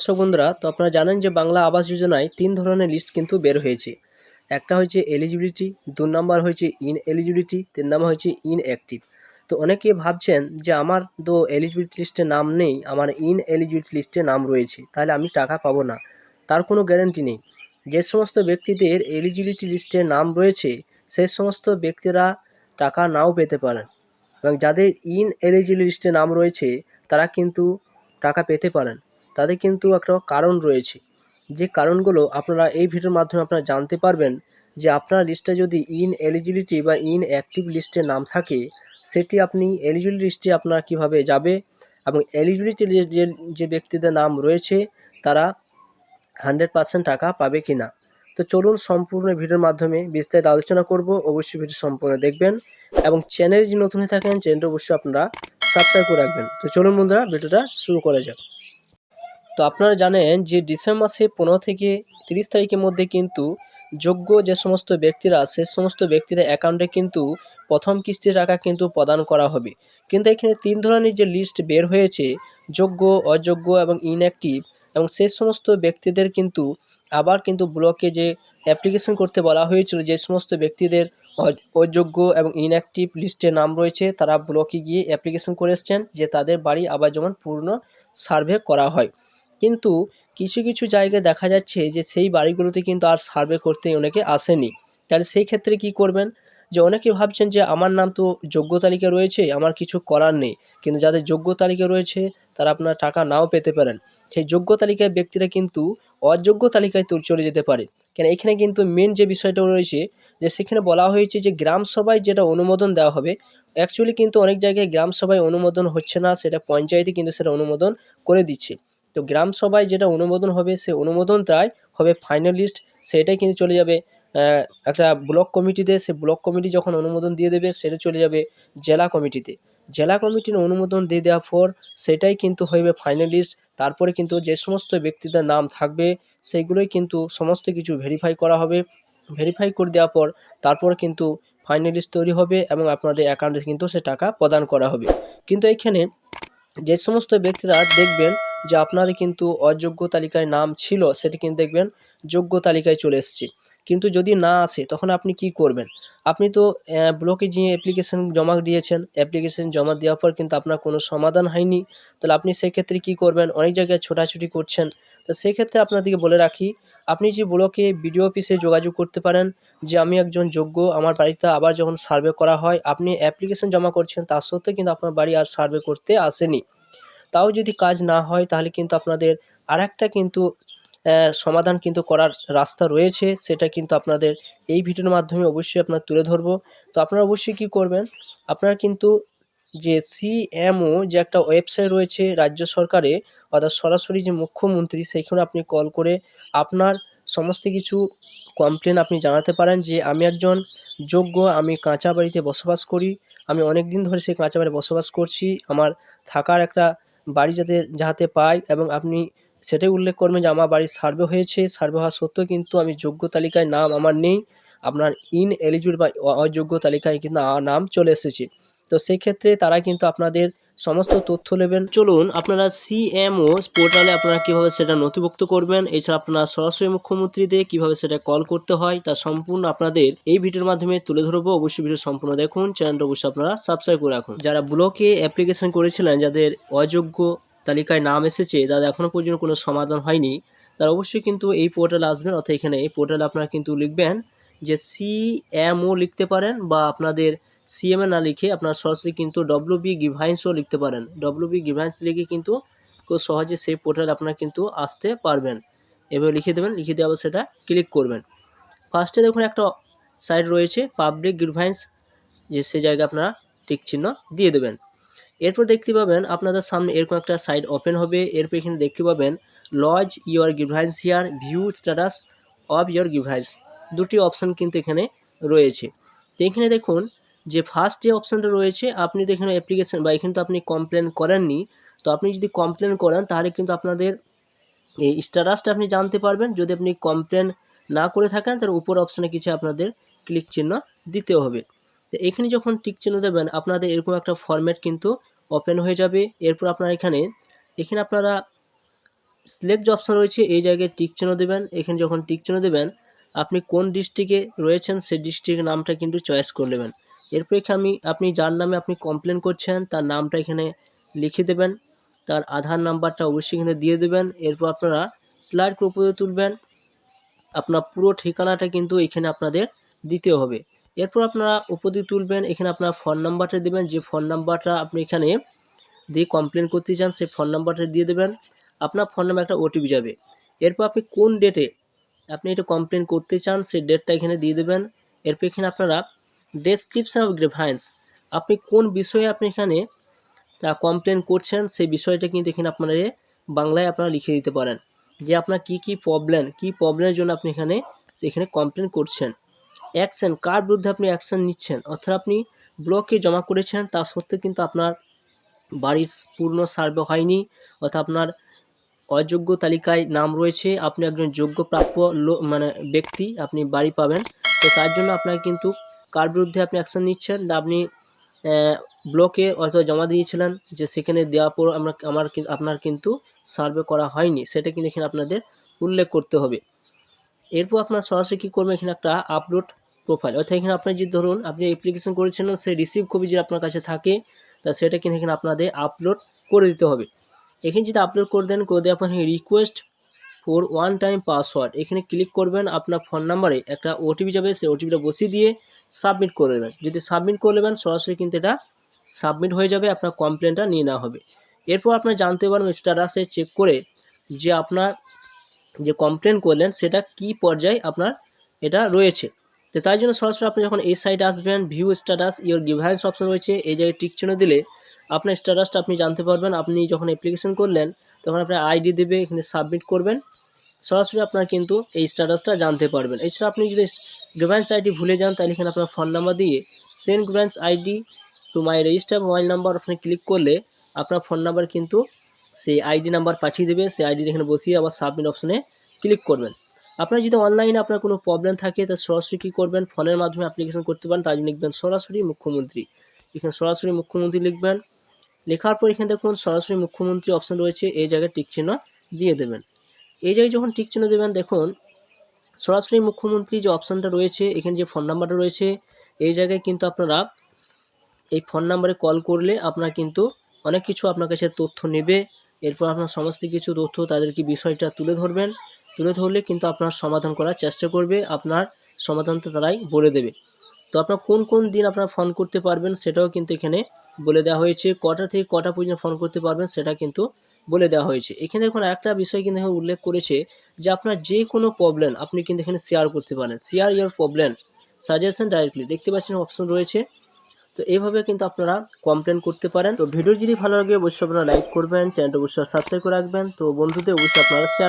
দর্শক বন্ধুরা, তো আপনারা জানেন যে বাংলা আবাস যোজনায় তিন ধরনের লিস্ট কিন্তু বের হয়েছে। একটা হয়েছে এলিজিবিলিটি দু নম্বর হয়েছে ইন এলিজিবিলিটি তিন নম্বর হয়েছে ইন অ্যাক্টিভ তো অনেকে ভাবছেন যে আমার তো এলিজিবিলিটি লিস্টে নাম নেই, আমার ইন এলিজিবিলিটি লিস্টে নাম রয়েছে, তাহলে আমি টাকা পাবো না। তার কোনো গ্যারান্টি নেই। যে সমস্ত ব্যক্তিদের এলিজিবিলিটি লিস্টে নাম রয়েছে সেই সমস্ত ব্যক্তিরা টাকা নাও পেতে পারেন। এবং যাদের ইন এলিজিবিলিটি লিস্টে নাম রয়েছে, তারা কিন্তু টাকা পেতে পারেন। তাদের কিন্তু একটা কারণ রয়েছে। যে কারণগুলো আপনারা এই ভিডিওর মাধ্যমে আপনারা জানতে পারবেন যে আপনার লিস্টে যদি ইন এলিজিবিলিটি বা ইন অ্যাক্টিভ লিস্টে নাম থাকে, সেটি আপনি এলিজিবিলিটি লিস্টে আপনার কীভাবে যাবে এবং এলিজিবিলিটি যে ব্যক্তিদের নাম রয়েছে, তারা হান্ড্রেড পার্সেন্ট টাকা পাবে কি না তো চলুন সম্পূর্ণ ভিডিওর মাধ্যমে বিস্তারিত আলোচনা করব। অবশ্যই ভিডিও সম্পূর্ণ দেখবেন এবং চ্যানেল যদি নতুন হয়ে থাকেন চ্যানেলটা অবশ্যই আপনারা সাবস্ক্রাইব করে রাখবেন। তো চলুন বন্ধুরা, ভিডিওটা শুরু করা যাক। তো আপনারা জানেন যে ডিসেম্বর মাসে পনেরো থেকে তিরিশ তারিখের মধ্যে কিন্তু যোগ্য যে সমস্ত ব্যক্তিরা সে সমস্ত ব্যক্তিদের অ্যাকাউন্টে কিন্তু প্রথম কিস্তির টাকা কিন্তু প্রদান করা হবে। কিন্তু এখানে তিন ধরনের যে লিস্ট বের হয়েছে, যোগ্য, অযোগ্য এবং ইনঅ্যাক্টিভ এবং সে সমস্ত ব্যক্তিদের কিন্তু আবার কিন্তু ব্লকে যে অ্যাপ্লিকেশন করতে বলা হয়েছিল যে সমস্ত ব্যক্তিদের অযোগ্য এবং ইনঅ্যাক্টিভ লিস্টে নাম রয়েছে, তারা ব্লকে গিয়ে অ্যাপ্লিকেশন করে এসছেন, যে তাদের বাড়ি আবার যেমন পূর্ণ সার্ভে করা হয়। কিন্তু কিছু কিছু জায়গায় দেখা যাচ্ছে যে সেই বাড়িগুলোতে কিন্তু আর সার্ভে করতে অনেকে আসেনি। তাহলে সেই ক্ষেত্রে কি করবেন? যে অনেকে ভাবছেন যে আমার নাম তো যোগ্য তালিকায় রয়েছে, আমার কিছু করার নেই। কিন্তু যাদের যোগ্য তালিকায় রয়েছে, তারা আপনার টাকা নাও পেতে পারেন। সেই যোগ্য তালিকায় ব্যক্তিরা কিন্তু অযোগ্য তালিকায় চলে যেতে পারে। কেন? এখানে কিন্তু মেন যে বিষয়টা রয়েছে, যে সেখানে বলা হয়েছে যে গ্রাম সভায় যেটা অনুমোদন দেওয়া হবে অ্যাকচুয়ালি কিন্তু অনেক জায়গায় গ্রাম সভায় অনুমোদন হচ্ছে না, সেটা পঞ্চায়েতে কিন্তু সেটা অনুমোদন করে দিচ্ছে। তো গ্রাম সভায় যেটা অনুমোদন হবে, সে অনুমোদনটাই হবে ফাইনাল লিস্ট সেটাই কিন্তু চলে যাবে। একটা ব্লক কমিটিতে সে ব্লক কমিটি যখন অনুমোদন দিয়ে দেবে, সেটা চলে যাবে জেলা কমিটিতে জেলা কমিটির অনুমোদন দিয়ে দেওয়ার পর, সেটাই কিন্তু হইবে ফাইনাল লিস্ট তারপরে কিন্তু যে সমস্ত ব্যক্তিদের নাম থাকবে সেইগুলোই কিন্তু সমস্ত কিছু ভেরিফাই করা হবে। ভেরিফাই করে দেওয়ার পর, তারপরে কিন্তু ফাইনাল লিস্ট তৈরি হবে এবং আপনাদের অ্যাকাউন্টে কিন্তু সে টাকা প্রদান করা হবে। কিন্তু এখানে যে সমস্ত ব্যক্তিরা দেখবেন যে আপনাদের কিন্তু অযোগ্য তালিকায় নাম ছিল, সেটি কিন্তু দেখবেন যোগ্য তালিকায় চলে এসেছে। কিন্তু যদি না আসে, তখন আপনি কি করবেন? আপনি তো ব্লকে যে অ্যাপ্লিকেশন জমা দিয়েছেন অ্যাপ্লিকেশন জমা দেওয়ার পর কিন্তু আপনার কোনো সমাধান হয়নি। তাহলে আপনি সেক্ষেত্রে কি করবেন? অনেক জায়গায় ছোটাছুটি করছেন। তো সেক্ষেত্রে আপনাদেরকে বলে রাখি, আপনি যে ব্লকে বিডিও অফিসে যোগাযোগ করতে পারেন, যে আমি একজন যোগ্য, আমার বাড়িতে আবার যখন সার্ভে করা হয়, আপনি অ্যাপ্লিকেশন জমা করছেন তার সত্ত্বেও কিন্তু আপনার বাড়ি আর সার্ভে করতে আসেনি। তাও যদি কাজ না হয়, তাহলে কিন্তু আপনাদের আরেকটা কিন্তু সমাধান কিন্তু করার রাস্তা রয়েছে। সেটা কিন্তু আপনাদের এই ভিডিওর মাধ্যমে অবশ্যই আপনার তুলে ধরবো। তো আপনারা অবশ্যই কি করবেন, আপনারা কিন্তু যে সিএমও যে একটা ওয়েবসাইট রয়েছে রাজ্য সরকারে, অর্থাৎ সরাসরি যে মুখ্যমন্ত্রী, সেইখানে আপনি কল করে আপনার সমস্ত কিছু কমপ্লেন আপনি জানাতে পারেন যে, আমি একজন যোগ্য, আমি কাঁচা বাড়িতে বসবাস করি, আমি অনেক দিন ধরে সেই কাঁচা বাড়ি বসবাস করছি, আমার থাকার একটা বাড়ি যাতে, যাহাতে পাই এবং আপনি সেটাই উল্লেখ করবেন যে আমার বাড়ির সার্ভে হয়েছে। সার্ভে হওয়া সত্ত্বেও কিন্তু আমি যোগ্য তালিকায় নাম আমার নেই। আপনার ইন এলিজিবল বা অযোগ্য তালিকায় কিন্তু নাম চলে এসেছে। তো সেই ক্ষেত্রে তারা কিন্তু আপনাদের সমস্ত তথ্য নেবেন। চলুন, আপনারা সিএমও পোর্টালে আপনারা কীভাবে সেটা নথিভুক্ত করবেন, এছাড়া আপনারা সরাসরি মুখ্যমন্ত্রীদের কীভাবে সেটা কল করতে হয়, তা সম্পূর্ণ আপনাদের এই ভিডিওর মাধ্যমে তুলে ধরবো। অবশ্যই ভিডিও সম্পূর্ণ দেখুন, চ্যানেলটা অবশ্যই আপনারা সাবস্ক্রাইব করে রাখুন। যারা ব্লকে অ্যাপ্লিকেশন করেছিলেন, যাদের অযোগ্য তালিকায় নাম এসেছে, তাদের এখনও পর্যন্ত কোনো সমাধান হয়নি, তারা অবশ্যই কিন্তু এই পোর্টালে আসবেন। অর্থাৎ এখানে এই পোর্টালে আপনারা কিন্তু লিখবেন যে সিএমও লিখতে পারেন বা আপনাদের সিএমএ না লিখে আপনার সরাসরি কিন্তু ডব্লিউ বি গিভাইন্সও লিখতে পারেন। ডব্লিউ বি গিভাইন্স লিখে কিন্তু খুব সহজে সেই পোর্টালে আপনারা কিন্তু আসতে পারবেন। এভাবে লিখে দেবেন, লিখে দেওয়া সেটা ক্লিক করবেন। ফার্স্টে দেখুন একটা সাইট রয়েছে পাবলিক গ্রিভাইন্স যে সে জায়গায় আপনারা টিক চিহ্ন দিয়ে দেবেন। এরপর দেখতে পাবেন আপনাদের সামনে এরকম একটা সাইট ওপেন হবে। এরপর এখানে দেখতে পাবেন lodge your grievance here view status of your grievance দুটি অপশান কিন্তু এখানে রয়েছে। তো এখানে দেখুন যে ফার্স্ট যে অপশানটা রয়েছে, আপনি তো এখানে অ্যাপ্লিকেশন বা এখানে তো আপনি কমপ্লেন করেননি, তো আপনি যদি কমপ্লেন করেন, তাহলে কিন্তু আপনাদের এই স্ট্যাটাসটা আপনি জানতে পারবেন। যদি আপনি কমপ্লেন না করে থাকেন তার উপর অপশানে কিছু আপনাদের ক্লিক চিহ্ন দিতে হবে। তো এখানে যখন টিক চিহ্ন দেবেন, আপনাদের এরকম একটা ফরম্যাট কিন্তু ওপেন হয়ে যাবে। এরপর আপনারা এখানে এখানে আপনারা সিলেক্ট যে অপশান রয়েছে, এই জায়গায় টিক চিহ্ন দেবেন। এখানে যখন টিক চিহ্ন দেবেন, আপনি কোন ডিস্ট্রিক্টে রয়েছেন, সেই ডিস্ট্রিক্টের নামটা কিন্তু চয়েস করে নেবেন। এরপর এখানে আমি, আপনি যার নামে আপনি কমপ্লেন করছেন, তার নামটা এখানে লিখে দেবেন। তার আধার নাম্বারটা অবশ্যই এখানে দিয়ে দেবেন। এরপর আপনারা স্লাইড উপরে তুলবেন। আপনার পুরো ঠিকানাটা কিন্তু এখানে আপনাদের দিতে হবে। এরপর আপনারা উপর দিয়ে তুলবেন, এখানে আপনার ফোন নাম্বারটা দেবেন। যে ফোন নাম্বারটা আপনি এখানে দিয়ে কমপ্লেন করতে চান, সেই ফোন নাম্বারটা দিয়ে দেবেন। আপনার ফোন নাম্বার একটা ওটিপি যাবে। এরপর আপনি কোন ডেটে আপনি এটা কমপ্লেন করতে চান, সেই ডেটটা এখানে দিয়ে দেবেন। এরপর এখানে আপনারা ডেসক্রিপশন অফ গ্রেভাইন্স আপনি কোন বিষয়ে আপনি এখানে কমপ্লেন করছেন, সেই বিষয়টা কিন্তু এখানে আপনারা বাংলায় আপনারা লিখে দিতে পারেন। যে আপনার কি কি প্রবলেম কি প্রবলেমের জন্য আপনি এখানে সেখানে কমপ্লেন করছেন। অ্যাকশন কার বিরুদ্ধে আপনি অ্যাকশন নিচ্ছেন? অর্থাৎ আপনি ব্লকে জমা করেছেন, তা সত্ত্বেও কিন্তু আপনার বাড়ির পূর্ণ সার্ভে হয়নি, অর্থাৎ আপনার অযোগ্য তালিকায় নাম রয়েছে, আপনি একজন যোগ্য প্রাপ্য মানে ব্যক্তি, আপনি বাড়ি পাবেন। তো তার জন্য আপনাকে কিন্তু কার বিরুদ্ধে আপনি অ্যাকশন নিচ্ছেন না, আপনি ব্লকে অথবা জমা দিয়েছিলেন যে সেখানে দেওয়ার পর আমরা, আমার আপনার কিন্তু সার্ভে করা হয়নি, সেটা কিন্তু এখানে আপনাদের উল্লেখ করতে হবে। এরপর আপনার সরাসরি কী করবেন? এখানে একটা আপলোড প্রোফাইল অর্থাৎ এখানে আপনার যে ধরুন আপনি অ্যাপ্লিকেশন করেছিলেন, সেই রিসিভ কপি যদি আপনার কাছে থাকে, তা সেটা কিন্তু এখানে আপনাদের আপলোড করে দিতে হবে। এখানে যদি আপলোড করে দেন, করে দেওয়ার পর request for one time password এখানে ক্লিক করবেন, আপনার ফোন নাম্বারে একটা ওটিপি যাবে, সেই ওটিপিটা বসিয়ে দিয়ে সাবমিট করে দেবেন যদি সাবমিট করে দেবেন সরাসরি কিন্তু এটা সাবমিট হয়ে যাবে, আপনার কমপ্লেনটা নিয়ে নেওয়া হবে। এরপর আপনার জানতে পারবেন স্ট্যাটাসে চেক করে যে আপনার যে কমপ্লেন করলেন, সেটা কি পর্যায়ে আপনার এটা রয়েছে। তো তাই জন্য সরাসরি আপনি যখন এই সাইটে আসবেন view status your grievance option রয়েছে, এই জায়গায় টিক চিহ্ন দিলে আপনার স্ট্যাটাসটা আপনি জানতে পারবেন। আপনি যখন অ্যাপ্লিকেশন করলেন, তখন আপনার আইডি দেবে, এখানে সাবমিট করবেন। সরাসরি আপনার কিন্তু এই স্ট্যাটাসটা জানতে পারবেন। এছাড়া আপনি যদি গ্রিভেন্স আইডি ভুলে যান, তাহলে এখানে আপনার ফোন নাম্বার দিয়ে send grievance ID to my register mobile number আপনি ক্লিক করলে আপনার ফোন নাম্বার কিন্তু সেই আইডি নাম্বার পাঠিয়ে দেবে। সেই আইডি এখানে বসিয়ে আবার সাবমিট অপশনে ক্লিক করবেন। আপনার যদি অনলাইনে আপনার কোনো প্রবলেম থাকে, তা সরাসরি কী করবেন? ফোনের মাধ্যমে অ্যাপ্লিকেশন করতে পারেন, তার জন্য লিখবেন সরাসরি মুখ্যমন্ত্রী। এখানে সরাসরি মুখ্যমন্ত্রী লিখবেন। লেখার পর এখানে দেখুন, সরাসরি মুখ্যমন্ত্রী অপশন রয়েছে, এই জায়গায় টিক চিহ্ন দিয়ে দেবেন। এই জায়গায় যখন টিক চিহ্ন দেবেন, দেখুন, সরাসরি মুখ্যমন্ত্রী যে অপশানটা রয়েছে, এখানে যে ফোন নাম্বারটা রয়েছে, এই জায়গায় কিন্তু আপনারা এই ফোন নাম্বারে কল করলে আপনার কিন্তু অনেক কিছু আপনার কাছে তথ্য নেবে। এরপর আপনার সমস্ত কিছু তথ্য তাদেরকে বিষয়টা তুলে ধরবেন। তুলে ধরলে কিন্তু আপনার সমাধান করার চেষ্টা করবে, আপনার সমাধানটা তারাই বলে দেবে। তো আপনার কোন কোন দিন আপনারা ফোন করতে পারবেন, সেটাও কিন্তু এখানে বলে দেওয়া হয়েছে। কটা থেকে কটা পর্যন্ত ফোন করতে পারবেন, সেটা কিন্তু বলে দেওয়া হয়েছে। এখানে দেখুন একটা বিষয় কিন্তু এখানে উল্লেখ করেছে যে আপনার যে কোনো প্রবলেম আপনি কিন্তু এখানে শেয়ার করতে পারেন। Share your problem suggestion directly দেখতে পাচ্ছেন অপশন রয়েছে। তো এইভাবে কিন্তু আপনারা কমপ্লেন করতে পারেন। তো ভিডিও যদি ভালো লাগে, অবশ্যই আপনারা লাইক করবেন চ্যানেলটা অবশ্যই সাবস্ক্রাইব করে রাখবেন। তো বন্ধুদের অবশ্যই আপনারা শেয়ার